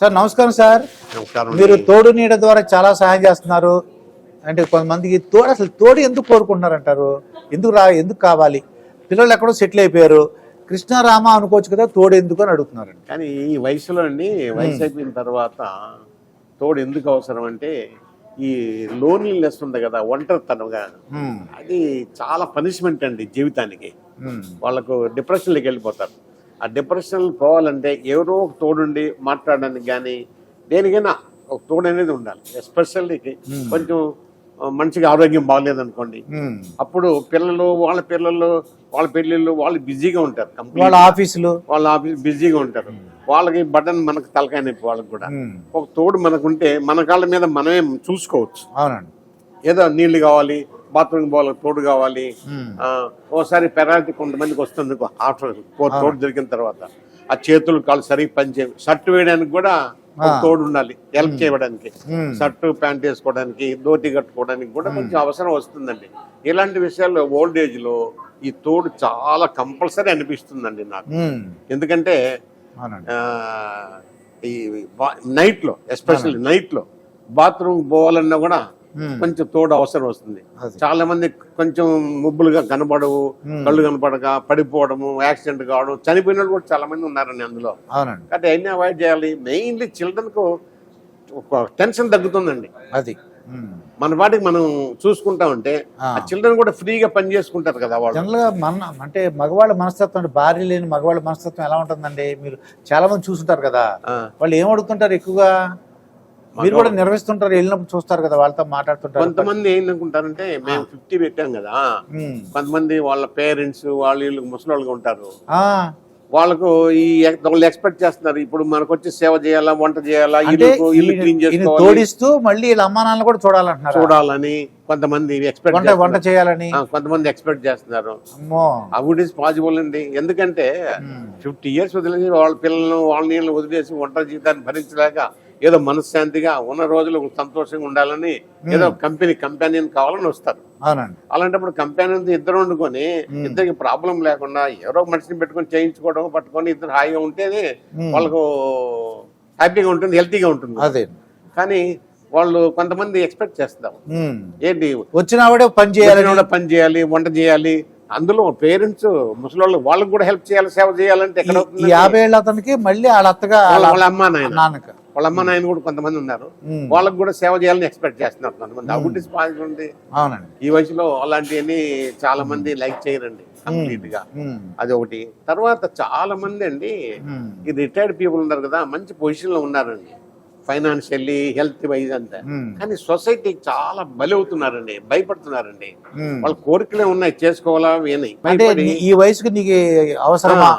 Sir నమస్కారం sir. మీరు తోడు నీడ ద్వారా చాలా సహాయం చేస్తున్నారు. అంటే కొంతమందికి తోడు అసలు తోడు ఎందుకు కోరుకుంటున్నారు అంటారు ఎందుకు రా ఎందుకు కావాలి? పిల్లలు ఎక్కడో సెటిల్ అయిపోయారు. కృష్ణారామ అనుకోవచ్చు కదా తోడు ఎందుకు అని అడుగుతున్నారండి. కానీ ఈ వయసులో అండి వయసు అయిపోయిన తర్వాత తోడు ఎందుకు అవసరం అంటే ఈ లోన్లీనెస్ ఉంది కదా ఒంటరితనంగా. అది చాలా పనిష్మెంట్ అండి జీవితానికి. వాళ్ళకు డిప్రెషన్లోకి వెళ్ళిపోతారు. ఆ డిప్రెషన్ పోవాలంటే ఎవరో ఒక తోడుండి మాట్లాడడానికి కానీ దేనికైనా ఒక తోడు అనేది ఉండాలి. ఎస్పెషల్లీ కొంచెం మనిషికి ఆరోగ్యం బాగలేదనుకోండి. అప్పుడు పిల్లలు వాళ్ళ పిల్లలు వాళ్ళ పెళ్ళిళ్ళు వాళ్ళు బిజీగా ఉంటారు వాళ్ళ ఆఫీసులు. వాళ్ళ ఆఫీస్ బిజీగా ఉంటారు. వాళ్ళకి బటన్ మనకు తలకాయ నొప్పి వాళ్ళకి కూడా. ఒక తోడు మనకుంటే మన కాళ్ళ మీద మనమే చూసుకోవచ్చు. అవునండి. ఏదో నీళ్ళు కావాలి బాత్రూమ్ పోవాలి తోడు కావాలి. ఓసారి పెరాలిటీ కొంతమందికి వస్తుంది. ఆఫ్టర్ తోడు దొరికిన తర్వాత. ఆ చేతులు కాళ్ళు సరిగ్గా పనిచే షర్ట్ వేయడానికి కూడా. తోడు ఉండాలి. హెల్ప్ చేయడానికి. షర్ట్ ప్యాంట్ వేసుకోవడానికి ధోతి కట్టుకోవడానికి కూడా కొంచెం అవసరం వస్తుందండి. ఇలాంటి విషయాల్లో ఓల్డ్ ఏజ్లో ఈ తోడు చాలా కంపల్సరీ అనిపిస్తుందండి నాకు. ఎందుకంటే ఈ నైట్లో ఎస్పెషల్లీ నైట్లో బాత్రూమ్ పోవాలన్నా కూడా కొంచెం తోడు అవసరం వస్తుంది. చాలా మంది కొంచెం ముబ్బులుగా కనపడవు. కళ్ళు కనపడక పడిపోవడము యాక్సిడెంట్ కావడం చనిపోయిన కూడా చాలా మంది ఉన్నారండి అందులో. కాబట్టి అన్ని అవాయిడ్ చేయాలి. మెయిన్లీ చిల్డ్రన్కు ఒక టెన్షన్ తగ్గుతుందండి. అది. మన వాటికి మనం చూసుకుంటా ఉంటే చిల్డ్రన్ కూడా ఫ్రీగా పని చేసుకుంటారు కదా వాళ్ళు. జనరల్గా మన అంటే మగవాళ్ళ మనస్తత్వం అంటే భార్య లేని మగవాళ్ళ మనస్తత్వం ఎలా ఉంటుందండి? మీరు చాలా మంది చూస్తుంటారు కదా. వాళ్ళు ఏం అడుగుతుంటారు ఎక్కువగా? మీరు కూడా నిర్వహిస్తుంటారు వెళ్ళినప్పుడు చూస్తారు కదా వాళ్ళతో మాట్లాడుతుంటారు. కొంతమంది ఏంటనుకుంటారంటే మేము ఫిఫ్టీ పెట్టాం కదా. కొంతమంది వాళ్ళ పేరెంట్స్ వాళ్ళు వీళ్ళు ముసలోళ్ళుగా ఉంటారు. వాళ్ళకు ఈ వాళ్ళు ఎక్స్పెక్ట్ చేస్తున్నారు ఇప్పుడు మనకు వచ్చి సేవ చేయాలా వంట చేయాలా ఇల్లు ఇల్లు క్లీన్ చేసుకోవాలి. తోడిస్తూ మళ్ళీ వీళ్ళ అమ్మా నాన్న కూడా చూడాలంటున్నారు? చూడాలని కొంతమంది ఎక్స్పెక్ట్ వంట వంట చేయాలని. కొంతమంది ఎక్స్పెక్ట్ చేస్తున్నారు. అవి ఇస్ పాసిబుల్ అండి. ఎందుకంటే. ఫిఫ్టీ ఇయర్స్ వదిలేసి వాళ్ళ పిల్లలను వాళ్ళ నీళ్ళు వదిలేసి ఒంటరి జీవితాన్ని భరించలేక ఏదో మనశ్శాంతిగా ఉన్న రోజులు సంతోషంగా ఉండాలని ఏదో కంపెనీ కంపానియన్ కావాలని వస్తారు. అలాంటప్పుడు కంపానియన్ ఇద్దరు వండుకొని ఇద్దరికి ప్రాబ్లం లేకుండా ఎవరో మనిషిని పెట్టుకొని చేయించుకోవడం పట్టుకొని ఇద్దరు హాయిగా ఉంటేనే ఉమ్. వాళ్ళకు హ్యాపీగా ఉంటుంది హెల్తీగా ఉంటుంది. అదే. కానీ వాళ్ళు కొంతమంది ఎక్స్పెక్ట్ చేస్తారు. ఏంటి? వచ్చిన ఆవిడే పని వాడు పని చేయాలి వంట చేయాలి. అందులో పేరెంట్స్ ముసలోళ్ళు వాళ్ళకి కూడా హెల్ప్ చేయాలి సేవ చేయాలంటే ఎక్కడ? యాభై ఏళ్ళ అతనికి మళ్ళీ వాళ్ళ అత్తగా వాళ్ళ అమ్మ నాయన. వాళ్ళ అమ్మ నాయన కూడా కొంతమంది ఉన్నారు. వాళ్ళకి కూడా సేవ చేయాలని ఎక్స్పెక్ట్ చేస్తున్నారు కొంతమంది. అవుట్ ఇస్ అవునండి. ఈ వయసులో అలాంటివన్నీ చాలా మంది లైక్ చేయరండి. కంప్లీట్గా. అది ఒకటి తర్వాత చాలా మంది అండి. ఈ రిటైర్డ్ పీపుల్ ఉన్నారు కదా మంచి పొజిషన్లో ఉన్నారండి. ఫైనాన్షియల్లీ హెల్త్ వైజ్ అంతా. కానీ సొసైటీ చాలా బలి అవుతున్నారండి భయపడుతున్నారండి. వాళ్ళ కోరికలే ఉన్నాయి చేసుకోవాలా విని ఈ వయసుకి నీకు అవసరమా?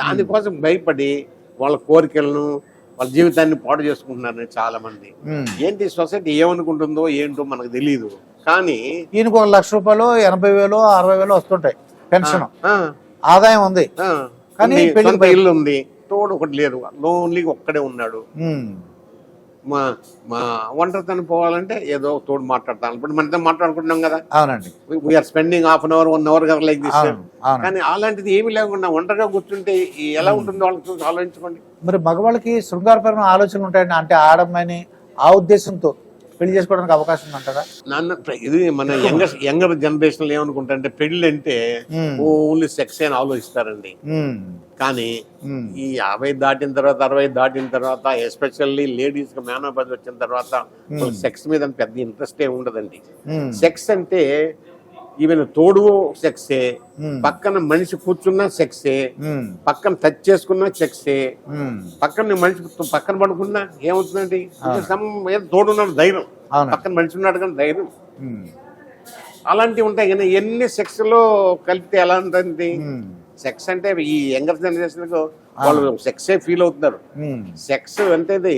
దానికోసం భయపడి వాళ్ళ కోరికలను వాళ్ళ జీవితాన్ని పాడు చేసుకుంటున్నారండి చాలా మంది. ఏంటి సొసైటీ ఏమనుకుంటుందో ఏంటో మనకు తెలియదు కానీ ఈయనకు ఒక లక్ష రూపాయలు ఎనభై వేలు అరవై వేలు వస్తుంటాయి. పెన్షన్. ఆదాయం ఉంది. కానీ ఇల్లు ఉంది. తోడు ఒకటి లేరు లోన్లీ ఒక్కడే ఉన్నాడు. మా మా ఒంటరితనం పోవాలంటే ఏదో తోడు మాట్లాడతాను. ఇప్పుడు మనతో మాట్లాడుకుంటున్నాం కదా. అవునండి. We are spending half an hour one hour కదా లైక్ దిస్ కానీ అలాంటిది ఏమీ లేకుండా ఒంటరిగా కూర్చుంటే ఎలా ఉంటుందో వాళ్ళకి ఆలోచించుకోండి. మరి మగవాళ్ళకి శృంగారపరమైన ఆలోచనలు ఉంటాయండి అంటే ఆడమ్మని ఆ ఉద్దేశంతో పెళ్ళి చేసుకోవడానికి అవకాశం ఉందంటారా నాన్న ఇది మన యంగర్ యంగర్ జనరేషన్ ఏమనుకుంటారంటే పెళ్ళి అంటే ఉమ్. ఓన్లీ సెక్స్ అని ఆలోచిస్తారండి. కానీ. ఈ యాభై దాటిన తర్వాత అరవై దాటిన తర్వాత ఎస్పెషల్లీ లేడీస్కి మేనోపతి వచ్చిన తర్వాత సెక్స్ మీద పెద్ద ఇంట్రెస్ట్ ఏ ఉండదండి. సెక్స్ అంటే ఈవెన్ తోడు సెక్సే. పక్కన మనిషి కూర్చున్నా సెక్సే. పక్కన టచ్ చేసుకున్నా సెక్సే. పక్కన మనిషి పక్కన పడుకున్నా ఏమవుతుందండి ఏదో తోడున్నాడు ధైర్యం పక్కన మనిషి ఉన్నాడు కానీ ధైర్యం. అలాంటివి ఉంటాయి కానీ ఎన్ని సెక్స్లో కలిపితే ఎలా ఉంటుంది. సెక్స్ అంటే ఈ యంగర్ జనరేషన్ వాళ్ళు సెక్సే ఫీల్ అవుతున్నారు. సెక్స్ అంటే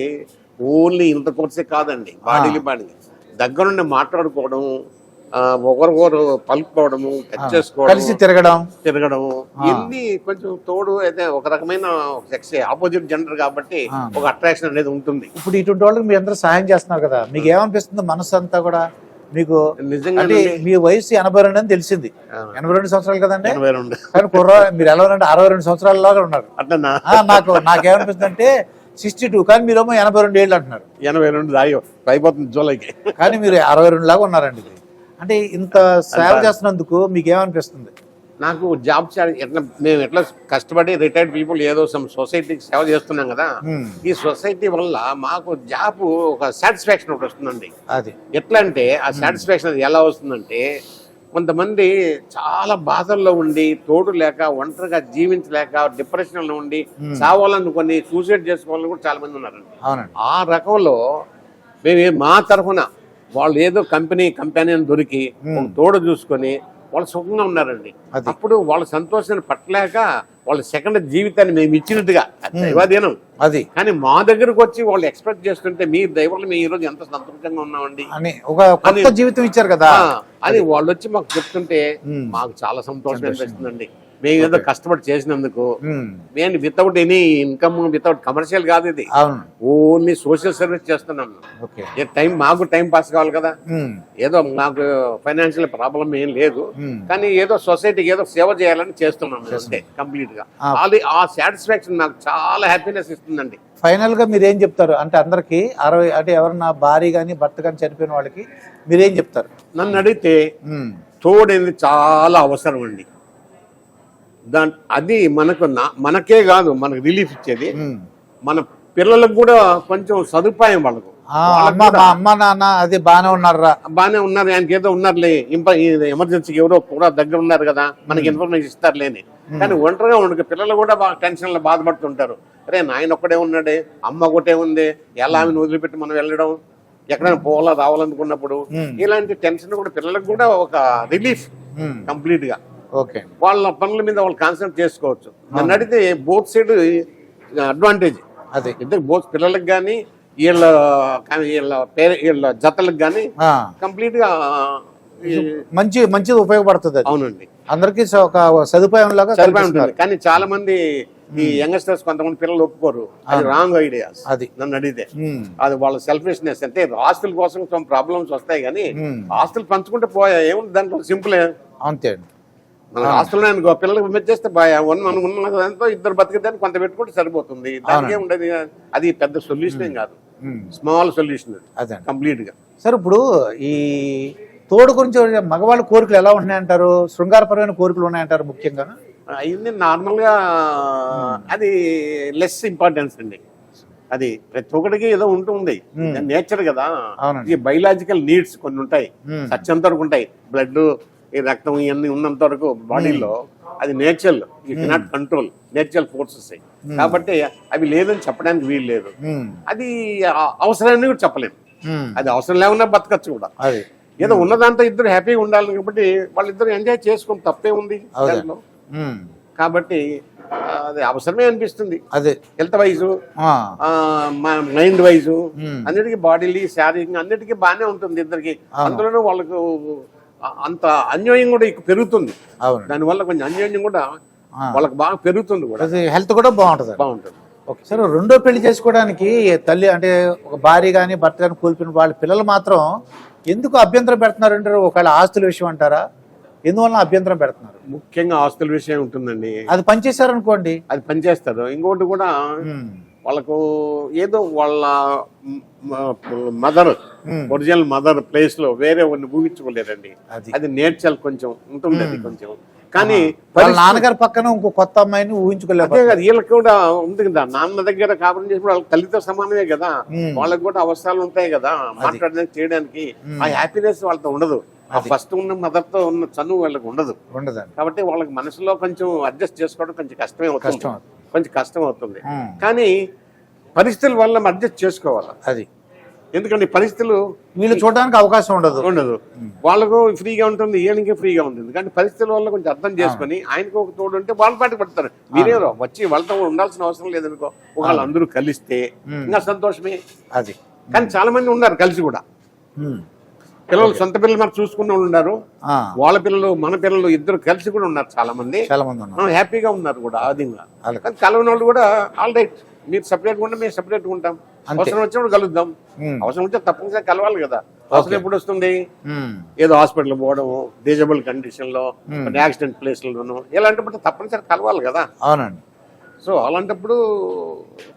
ఓన్లీ ఇంత కోర్సే కాదండి బాడీలు బాడీ దగ్గరుండి మాట్లాడుకోవడం ఒకరికొకరు పలుకోవడము టచ్ చేసుకోవడం కలిసి తిరగడం. తిరగడము. ఇవన్నీ కొంచెం తోడు అయితే ఒక రకమైన సెక్స్ ఆపోజిట్ జెండర్ కాబట్టి. ఒక అట్రాక్షన్ అనేది ఉంటుంది. ఇప్పుడు ఇటువంటి వాళ్ళకి మీరు అందరూ సహాయం చేస్తున్నారు కదా. మీకు ఏమనిపిస్తుంది మనసు అంతా కూడా? మీకు నిజంగా మీ వయసు ఎనభై రెండు అని తెలిసింది. ఎనభై రెండు సంవత్సరాలు కదండి? ఎనభై రెండు. కానీ కుర్ర మీరు ఎలా ఉన్నారంటే అరవై రెండు సంవత్సరాలలాగా ఉన్నారు. నాకు నాకేమనిపిస్తుంది అంటే సిక్స్టీ టూ కానీ మీరేమో ఎనభై రెండు ఏళ్ళు అంటున్నారు. ఎనభై రెండు దాయో అయిపోతుంది జూలైకి. కానీ మీరు అరవై రెండు లాగా ఉన్నారండి. అంటే ఇంత సేవ చేస్తున్నందుకు మీకు ఏమనిపిస్తుంది నాకు జాబ్ ఎట్లా మేము ఎట్లా కష్టపడి రిటైర్డ్ పీపుల్ ఏదో సమ్ సొసైటీకి సేవ చేస్తున్నాం కదా. ఈ సొసైటీ వల్ల మాకు జాబ్ ఒక సాటిస్ఫాక్షన్ ఒకటి వస్తుందండి. అది. ఎట్లా అంటే ఆ సాటిస్ఫాక్షన్ అది ఎలా వస్తుందంటే కొంతమంది చాలా బాధల్లో ఉండి తోడు లేక ఒంటరిగా జీవించలేక డిప్రెషన్లో ఉండి చావాలనుకొని సూసైడ్ చేసుకోవాలని కూడా చాలా మంది ఉన్నారండి ఆ రకంలో మేము మా తరఫున వాళ్ళు ఏదో కంపెనీ కంపెనీ దొరికి ఒక తోడు చూసుకొని వాళ్ళు సుఖంగా ఉన్నారండి. అప్పుడు వాళ్ళ సంతోషాన్ని పట్టలేక వాళ్ళ సెకండ్ జీవితాన్ని మేము ఇచ్చినట్టుగా దైవాధీనం. అది. కానీ మా దగ్గరకు వచ్చి వాళ్ళు ఎక్స్పెక్ట్ చేస్తుంటే మీ దైవంలో మేము ఈ రోజు ఎంత సంతోషంగా ఉన్నామండి. అని ఒక కొత్త జీవితం ఇచ్చారు కదా. అది వాళ్ళు వచ్చి మాకు చెప్తుంటే. మాకు చాలా సంతోషం. అనిపిస్తుందండి. మేము ఏదో కష్టపడి చేసినందుకు ఉమ్, మేము without any income without commercial కాదు ఇది. ఓన్లీ సోషల్ సర్వీస్ చేస్తున్నాం టైం మాకు టైం పాస్ కావాలి కదా. ఉమ్, ఏదో మాకు ఫైనాన్షియల్ ప్రాబ్లం ఏం లేదు. ఉమ్. కానీ ఏదో సొసైటీకి ఏదో సేవ చేయాలని చేస్తున్నాం అంతే కంప్లీట్గా. ఆ. అది ఆ సాటిస్ఫాక్షన్ నాకు చాలా హ్యాపీనెస్ ఇస్తుందండి. ఫైనల్గా మీరు ఏం చెప్తారు? అంటే అందరికి అరవై అంటే ఎవరన్నా భార్య కానీ భర్త కానీ చనిపోయిన వాళ్ళకి మీరేం చెప్తారు? నన్ను అడిగితే తోడేది చాలా అవసరం అండి. దాని అది మనకు మనకే కాదు మనకు రిలీఫ్ ఇచ్చేది. మన పిల్లలకు కూడా కొంచెం సదుపాయం వాళ్ళకు. అమ్మ నాన్న అది బాగానే ఉన్నారా ఆయనకి ఏదో ఉన్నారులే. ఎమర్జెన్సీకి ఎవరో కూడా దగ్గర ఉన్నారు కదా మనకి ఇన్ఫర్మేషన్ ఇస్తారులే అని కానీ ఒంటరిగా ఉండక పిల్లలు కూడా బాగా టెన్షన్లో బాధపడుతుంటారు. అరే నాయన ఒక్కడే ఉన్నాడే అమ్మ ఒకటే ఉంది ఎలా ఆమెను వదిలిపెట్టి మనం వెళ్ళడం? ఎక్కడైనా పోవాలా రావాలనుకున్నప్పుడు? ఇలాంటి టెన్షన్ కూడా పిల్లలకు కూడా ఒక రిలీఫ్ కంప్లీట్గా ఓకే. వాళ్ళ పనుల మీద వాళ్ళు కాన్సన్ట్రేట్ చేసుకోవచ్చు. నన్ను అడిగితే బోత్ సైడ్ అడ్వాంటేజ్ అది. ఇద్దరు బోత్ పిల్లలకు కానీ వీళ్ళ వీళ్ళ పేరు వీళ్ళ జతలకు కానీ కంప్లీట్గా మంచి మంచిది ఉపయోగపడుతుంది అవునండి. అందరికి ఒక సదుపాయం లాగా కల్పిస్తున్నారు. ఉంటుంది. కానీ చాలా మంది ఈ యంగ్స్టర్స్ కొంతమంది పిల్లలు ఒప్పుకోరు. అది రాంగ్ ఐడియాస్ అది. నన్ను అడిగితే. అది వాళ్ళ సెల్ఫిష్నెస్ అంటే ఆస్తుల కోసం ప్రాబ్లమ్స్ వస్తాయి కానీ ఆస్తులు పంచుకుంటే పోయా ఏముంది దాంట్లో? సింపుల్ అంతే అండి. మన ఆస్తులు అనుకో పిల్లలకు మెచ్చేస్తే బాయా ఉన్న మనం ఉన్న దాంతో ఇద్దరు బతికేదాన్ని కొంత పెట్టుకుంటే సరిపోతుంది. దానికే ఉండదు? అది పెద్ద సొల్యూషన్ ఏం కాదు. స్మాల్ సొల్యూషన్ అదే. కంప్లీట్గా. సార్ ఇప్పుడు ఈ తోడు గురించి మగవాళ్ళ కోరికలు ఎలా ఉన్నాయంటారు శృంగారపరమైన కోరికలు ఉన్నాయంటారు ముఖ్యంగా? అయింది నార్మల్గా అది లెస్ ఇంపార్టెన్స్ అండి. అది ప్రతి ఒక్కడికి ఏదో ఉంటుంది నేచర్ కదా. ఈ బయలాజికల్ నీడ్స్ కొన్ని ఉంటాయి. సత్యంత వరకు ఉంటాయి. బ్లడ్ ఈ రక్తం ఇవన్నీ ఉన్నంత వరకు బాడీలో అది nature you cannot control natural forces కాబట్టి అవి లేదని చెప్పడానికి వీలు లేదు. ఉమ్, అది అవసరాన్ని కూడా చెప్పలేము. ఉమ్, అది అవసరం లేకుండా బతకచ్చు కూడా. అది. ఏదో ఉన్నదాంతో ఇద్దరు హ్యాపీగా ఉండాలి కాబట్టి వాళ్ళిద్దరు ఎంజాయ్ చేసుకుని తప్పే ఉంది. దాంట్లో. కాబట్టి అది అవసరమే అనిపిస్తుంది. అదే. హెల్త్ వైజు ఆ, మైండ్ వైజు Hmm. అన్నిటికీ బాడీలీ శారీరకంగా అన్నిటికీ బాగానే ఉంటుంది ఇద్దరికి. అందులోనూ వాళ్ళకు అంత అన్యోన్యం కూడా పెరుగుతుంది. అవును దానివల్ల కొంచెం అన్యోన్యం కూడా. వాళ్ళకి బాగా పెరుగుతుంది కూడా. హెల్త్ కూడా బాగుంటుంది బాగుంటుంది. ఓకే సార్ రెండో పెళ్ళి చేసుకోవడానికి తల్లి అంటే ఒక భార్య కానీ భర్త కానీ కోల్పోయిన వాళ్ళ పిల్లలు మాత్రం ఎందుకు అభ్యంతరం పెడుతున్నారు అంటే ఒకవేళ ఆస్తుల విషయం అంటారా? ఎందువల్ల అభ్యంతరం పెడుతున్నారు? ముఖ్యంగా ఆస్తుల విషయం ఉంటుందండి. అది పనిచేశారనుకోండి. అది పనిచేస్తారు. ఇంకోటి కూడా వాళ్ళకు ఏదో వాళ్ళ మదర్. ఒరిజినల్ మదర్ ప్లేస్లో వేరే కొన్ని ఊహించుకోలేరండి అది. నేర్చల్ కొంచెం ఉంటుంది అది కొంచెం. కానీ వాళ్ళ నాన్నగారి పక్కన ఇంకో కొత్త అమ్మాయిని ఊహించుకోలేదు అదే కదా వీళ్ళకి కూడా ఉంది కదా నాన్న దగ్గర కాపురం చేసి వాళ్ళ తల్లితో సమానమే కదా. వాళ్ళకి కూడా అవసరాలు ఉంటాయి కదా మాట్లాడడానికి చేయడానికి. ఆ హ్యాపీనెస్ వాళ్ళతో ఉండదు. ఆ ఫస్ట్ ఉన్న మదర్తో ఉన్న చనువు వాళ్ళకి ఉండదు. ఉండదండి. కాబట్టి వాళ్ళకి మనసులో కొంచెం అడ్జస్ట్ చేసుకోవడం కొంచెం కష్టమే కష్టం. కొంచెం కష్టం అవుతుంది కానీ పరిస్థితుల వల్ల అడ్జస్ట్ చేసుకోవాలి. అది. ఎందుకంటే పరిస్థితులు వీళ్ళు చూడడానికి అవకాశం ఉండదు. ఉండదు. వాళ్ళకు ఫ్రీగా ఉంటుంది ఈయనకి ఫ్రీగా ఉంటుంది. కానీ పరిస్థితుల వల్ల కొంచెం అర్థం చేసుకొని ఆయనకు ఒక తోడు ఉంటే వాళ్ళు పాటు పడతారు. మీరేరో వచ్చి వాళ్ళతో ఉండాల్సిన అవసరం లేదనుకో వాళ్ళు అందరూ కలిస్తే ఇంకా సంతోషమే. అది. కానీ చాలా మంది ఉన్నారు కలిసి కూడా. పిల్లలు సొంత పిల్లలు చూసుకున్న వాళ్ళు ఉన్నారు. వాళ్ళ పిల్లలు మన పిల్లలు ఇద్దరు కలిసి కూడా ఉన్నారు చాలా మంది చాలా మంది ఉన్నారు హ్యాపీగా ఉన్నారు కూడా అలాగే. కానీ కలవని వాళ్ళు కూడా ఆల్ రైట్ మీరు సపరేట్ ఉంటే మేము సపరేట్ ఉంటాం. అవసరం వచ్చినప్పుడు కలుద్దాం. అవసరం వచ్చే తప్పనిసరిగా కలవాలి కదా. అవసరం ఎప్పుడు వస్తుంది? ఏదో హాస్పిటల్ పోవడం డిజబుల్ కండిషన్లో యాక్సిడెంట్ ప్లేస్ లోను ఇలాంటప్పుడు తప్పనిసరి కలవాలి కదా. అవునండి. సో అలాంటప్పుడు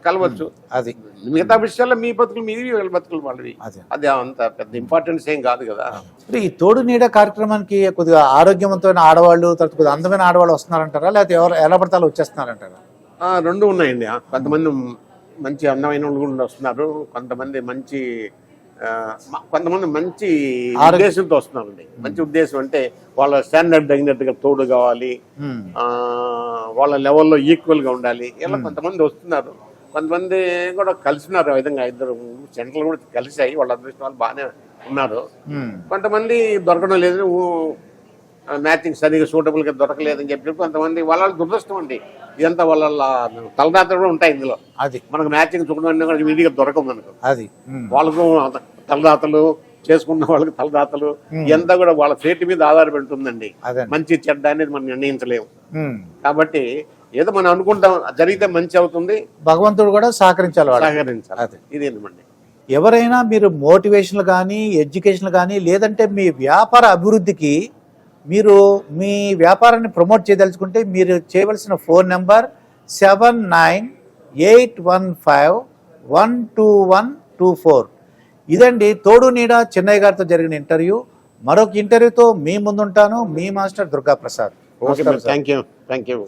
కలవచ్చు. అది. మిగతా విషయాల్లో మీ బతుకులు మీది వీళ్ళ బతుకులు వాళ్ళవి. అదే. అంత పెద్ద ఇంపార్టెన్స్ ఏం కాదు కదా. ఈ తోడు నీడ కార్యక్రమానికి కొద్దిగా ఆరోగ్యవంతమైన ఆడవాళ్ళు తర్వాత కొద్దిగా అందమైన ఆడవాళ్ళు వస్తున్నారంటారా? లేకపోతే ఎవరు ఎలా పడతాలో వచ్చేస్తున్నారంటారా? రెండు ఉన్నాయండి. కొంతమంది మంచి అందమైన వాళ్ళు కూడా వస్తున్నారు. కొంతమంది మంచి కొంతమంది మంచి ఉద్దేశంతో వస్తున్నారండి. మంచి ఉద్దేశం అంటే వాళ్ళ స్టాండర్డ్ తగినట్టుగా తోడు కావాలి వాళ్ళ లెవెల్లో ఈక్వల్గా ఉండాలి. ఇలా కొంతమంది వస్తున్నారు. కొంతమంది కూడా కలిసినారు ఆ విధంగా. ఇద్దరు సెంటర్లు కూడా కలిసాయి వాళ్ళ అదృష్టం వాళ్ళు బాగానే ఉన్నారు. కొంతమంది దొరకడం లేదు. మ్యాచింగ్ సరిగా సూటబుల్గా దొరకలేదని చెప్పి కొంతమంది వాళ్ళ దురదృష్టం అండి. ఇదంతా వాళ్ళ తలరాత్రులు కూడా ఉంటాయి ఇందులో. అది. మనకు మ్యాచింగ్ చూడడం కూడా విడిగా దొరకవు మనకు. అది. వాళ్ళకు తలదాతలు చేసుకున్న వాళ్ళకి తలదాతలు ఇదంతా కూడా వాళ్ళ ఫేట్ మీద ఆధారపడి ఉంటుందండి. మంచి చెడ్డ అనేది మనం నిర్ణయించలేము. కాబట్టి ఏదో మనం అనుకుంటాం జరిగితే మంచి అవుతుంది. భగవంతుడు కూడా సహకరించాలి సహకరించాలి. అదే. ఇదేనమండి ఎవరైనా మీరు మోటివేషన్లు కానీ ఎడ్యుకేషన్లు కానీ లేదంటే మీ వ్యాపార అభివృద్ధికి మీరు మీ వ్యాపారాన్ని ప్రమోట్ చేయదలుచుకుంటే మీరు చేయవలసిన phone number seven nine eight one five one two one two four. ఇదండి తోడు నీడ చెన్నై గారితో జరిగిన ఇంటర్వ్యూ. మరొక ఇంటర్వ్యూతో మీ ముందుంటాను. మీ master Durga Prasad okay thank you thank you